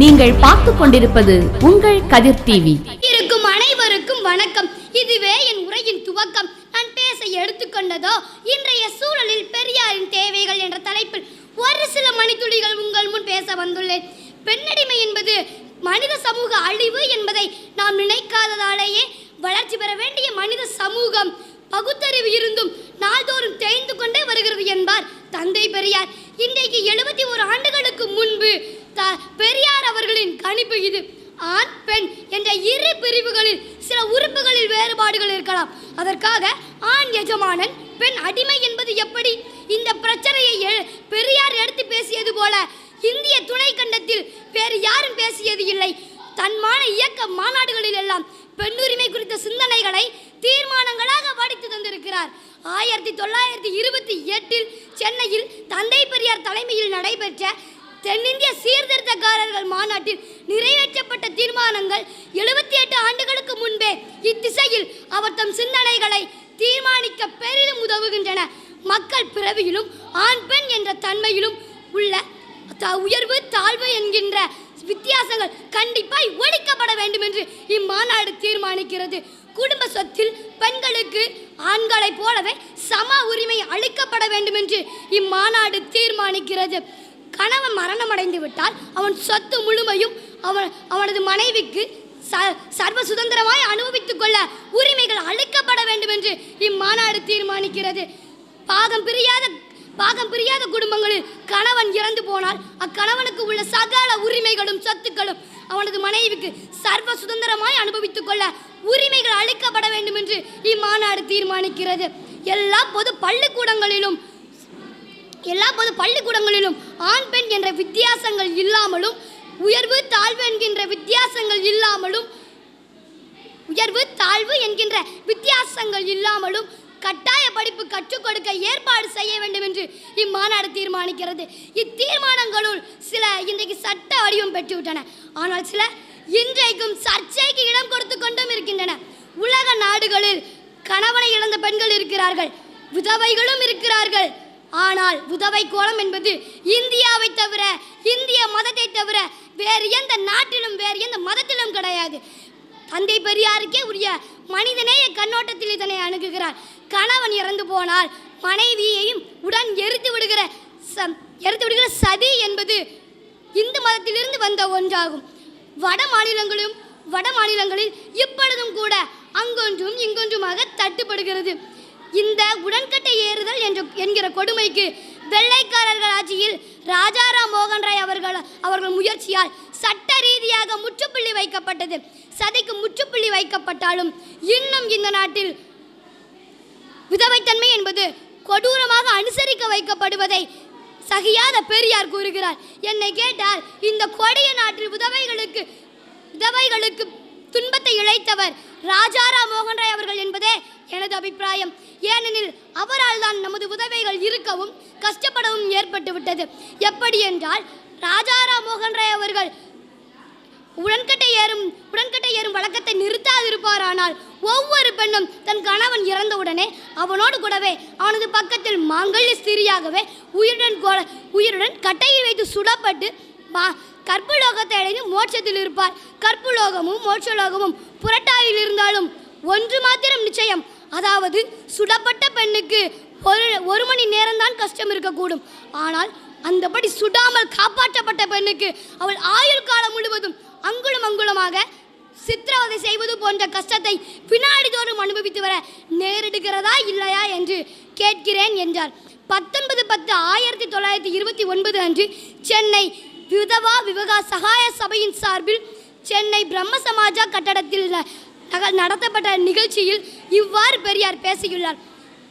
நீங்கள் பார்த்து கொண்டிருப்பது உங்கள் கதிர் டிவி இருக்கும் அனைவருக்கும் வணக்கம். இதுவே என் உரையின் துவக்கம். நான் பேச எடுத்துக்கொண்டதோ இன்றைய சூழலில் பெரியாரின் தேவைகள் என்ற தலைப்பில் ஒரு சில மணித்துளிகள் உங்கள் முன் பேச வந்துள்ளேன். பெண்ணடிமை என்பது மனித சமூக அழிவு என்பதை நாம் நினைக்காததாலேயே வளர்ச்சி பெற வேண்டிய மனித சமூகம். பகுத்தறிவு இருந்தும் நாள்தோறும் தேய்ந்து கொண்டே வருகிறது என்பார் தந்தை பெரியார். இன்றைக்கு எழுபத்தி ஒரு ஆண்டுகளுக்கு முன்பு பெரியார் அவர்களின் கணிப்பு இது. ஆண் பெண் என்ற இரு பிரிவுகளில் சில உறுப்புகளில் வேறுபாடுகள் இருக்கலாம். அதற்காக ஆண் எஜமானன் பெண் அடிமை என்பது எப்படி? இந்த பிரச்சனையை பெரியார் எடுத்து பேசியது போல இந்திய துணை கண்டத்தில் வேறு யாரும் பேசியது இல்லை. தன்மான இயக்க மாநாடுகளில் எல்லாம் பெண்ணுரிமை குறித்த சிந்தனைகளை தீர்மானங்களாக வடித்து தந்திருக்கிறார். ஆயிரத்தி தொள்ளாயிரத்தி இருபத்தி எட்டில் சென்னையில் தந்தை பெரியார் தலைமையில் நடைபெற்ற தென்னிந்திய சீர்திருத்தக்காரர்கள் மாநாட்டில் நிறைவேற்றப்பட்ட தீர்மானங்கள் எழுபத்தி எட்டு ஆண்டுகளுக்கு முன்பே இத்திசையில் அவர் தம் சிந்தனைகளை தீர்மானிக்க பெரிதும் உதவுகின்றன. மக்கள் பிறவியிலும் ஆண் பெண் என்ற தன்மையிலும் உள்ள த- உயர்வு தாழ்வு என்கின்ற வித்தியாசங்கள் கண்டிப்பாய் ஒழிக்கப்பட வேண்டும் என்று இம்மாநாடு தீர்மானிக்கிறது. குடும்ப சொத்தில் பெண்களுக்கு ஆண்களைப் போலவே சம உரிமை அளிக்கப்பட வேண்டும் என்று இம்மாநாடு தீர்மானிக்கிறது. கணவன் மரணமடைந்து விட்டால் அவன் சொத்து முழுமையும் அவன் அவனது மனைவிக்கு ச சர்வ சுதந்திரமாய் அனுபவித்துக் கொள்ள உரிமைகள் அளிக்கப்பட வேண்டும் என்று இம்மாநாடு தீர்மானிக்கிறது. பாகம் பிரியாத பாகம் பிரியாத குடும்பங்களில் கணவன் இறந்து போனால் அக்கணவனுக்கு உள்ள சகல உரிமைகளும் சொத்துக்களும் அவனது மனைவிக்கு சர்வ சுதந்திரமாய் அனுபவித்துக் கொள்ள உரிமைகள் அளிக்கப்பட வேண்டும் என்று இம்மாநாடு தீர்மானிக்கிறது. எல்லா பொது பள்ளிக்கூடங்களிலும் எல்லா பொது பள்ளிக்கூடங்களிலும் ஆண் பெண் என்ற வித்தியாசங்கள் இல்லாமலும் உயர்வு தாழ்வு என்கின்ற வித்தியாசங்கள் இல்லாமலும் உயர்வு தாழ்வு என்கின்ற வித்தியாசங்கள் இல்லாமலும் கட்டாய படிப்பு கற்றுக் கொடுக்க ஏற்பாடு செய்ய வேண்டும் என்று இம்மாநாடு தீர்மானிக்கிறது. இத்தீர்மானங்களுள் சில இன்றைக்கு சட்ட வடிவம் பெற்றுவிட்டன. ஆனால் சில இன்றைக்கும் சர்ச்சைக்கு இடம் கொடுத்து கொண்டும் இருக்கின்றன. உலக நாடுகளில் கணவனை இழந்த பெண்கள் இருக்கிறார்கள். விதவைகளும் இருக்கிறார்கள். ஆனால் உதவை கோலம் என்பது இந்தியாவை தவிர இந்திய மதத்தை தவிர வேறு எந்த நாட்டிலும் வேறு எந்த மதத்திலும் கிடையாது. தந்தை பெரியாருக்கே உரிய மனிதநேய கண்ணோட்டத்தில் இதனை அணுகுகிறார். கணவன் இறந்து போனால் மனைவியையும் உடன் எரித்து விடுகிற ச எரித்து விடுகிற சதி என்பது இந்து மதத்திலிருந்து வந்த ஒன்றாகும். வட மாநிலங்களிலும் வட மாநிலங்களில் இப்பொழுதும் கூட அங்கொன்றும் இங்கொன்றுமாக தட்டுப்படுகிறது. இந்த உடன்கட்டை ஏறுதல் என்ற என்கிற கொடுமைக்கு வெள்ளைக்காரர்கள் ஆட்சியில் ராஜாராம் மோகன் ராய் அவர்கள் அவர்கள் முயற்சியால் சட்ட ரீதியாக முற்றுப்புள்ளி வைக்கப்பட்டது. சதிக்கு முற்றுப்புள்ளி வைக்கப்பட்டாலும் இன்னும் இந்த நாட்டில் விதவைத்தன்மை என்பது கொடூரமாக அனுசரிக்க வைக்கப்படுவதை சகியாத பெரியார் கூறுகிறார். என்னை கேட்டால் இந்த கொடிய நாட்டில் விதவைகளுக்கு விதவைகளுக்கு துன்பத்தை இழைத்தவர் ராஜாரா மோகன் ராய் அவர்கள் என்பதே எனது அபிப்பிராயம். ஏனெனில் அவரால் தான் நமது உதவிகள் இருக்கவும் கஷ்டப்படவும் ஏற்பட்டு விட்டது எப்படி என்றால் ராஜாராம் மோகன் ராய் அவர்கள் உடன்கட்டை ஏறும் உடன்கட்டை ஏறும் வழக்கத்தை நிறுத்தாதிருப்பாரானால் ஒவ்வொரு பெண்ணும் தன் கணவன் இறந்தவுடனே அவனோடு கூடவே அவனது பக்கத்தில் மாங்கல்ய ஸ்திரியாகவே உயிருடன் கொ- உயிருடன் கட்டையில் வைத்து சுடப்பட்டு மா கற்புலோகத்தை அடைந்து மோட்சத்தில் இருப்பார். கற்புலோகமும் மோட்சலோகமும் புரட்டாயில் இருந்தாலும் ஒன்று மாத்திரம் நிச்சயம் அதாவது சுடப்பட்ட பெண்ணுக்கு ஒரு ஒரு மணி நேரம்தான் கஷ்டம் இருக்கக்கூடும். ஆனால் அந்தபடி சுடாமல் காப்பாற்றப்பட்ட பெண்ணுக்கு அவள் ஆயுள் காலம் முழுவதும் அங்குலம் அங்குலமாக சித்திரவதை செய்வது போன்ற கஷ்டத்தை வினாடி தோறும் அனுபவித்து வர நேரிடுகிறதா இல்லையா என்று கேட்கிறேன் என்றார். பத்தொன்பது பத்து ஆயிரத்தி தொள்ளாயிரத்தி இருபத்தி ஒன்பது அன்று சென்னை விதவா விவகா சகாய சபையின் சார்பில் சென்னை பிரம்ம சமாஜா கட்டடத்தில் நடத்தப்பட்ட நிகழ்ச்சியில் இவ்வாறு பெரியார் பேசியுள்ளார்.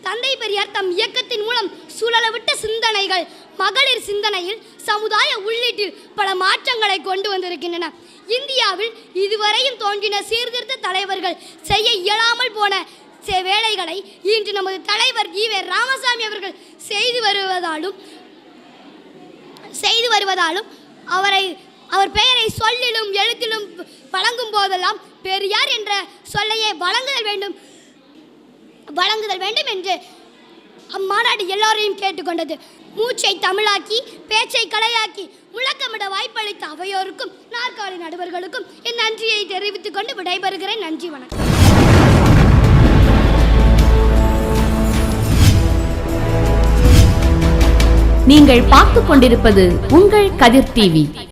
தந்தை பெரியார் தம் இயக்கத்தின் மூலம் சுழலவிட்ட சிந்தனைகள் மகளிர் சிந்தனையில் சமுதாய உள்ளீட்டில் பல மாற்றங்களை கொண்டு வந்திருக்கின்றன. இந்தியாவில் இதுவரையும் தோன்றின சீர்திருத்த தலைவர்கள் செய்ய இயலாமல் போன செ- வேலைகளை இன்று நமது தலைவர் ஈவே ராமசாமி அவர்கள் செய்து வருவதாலும் செய்து வருவதாலும் அவரை அவர் பெயரை சொல்லிலும் எழுத்திலும் வழங்கும் போதெல்லாம் பெரியார் என்ற சொல்லையே வழங்குதல் வேண்டும் வழங்குதல் வேண்டும் என்று அம்மாநாடு எல்லோரையும் கேட்டுக்கொண்டது. மூச்சை தமிழாக்கி பேச்சை கலையாக்கி முழக்கமிட வாய்ப்பளித்த அவையோருக்கும் நாற்காலி நடுவர்களுக்கும் என் நன்றியை தெரிவித்துக் கொண்டு விடைபெறுகிறேன். நன்றி வணக்கம். நீங்கள் பார்த்துக் கொண்டிருப்பது உங்கள் கதிர் டிவி.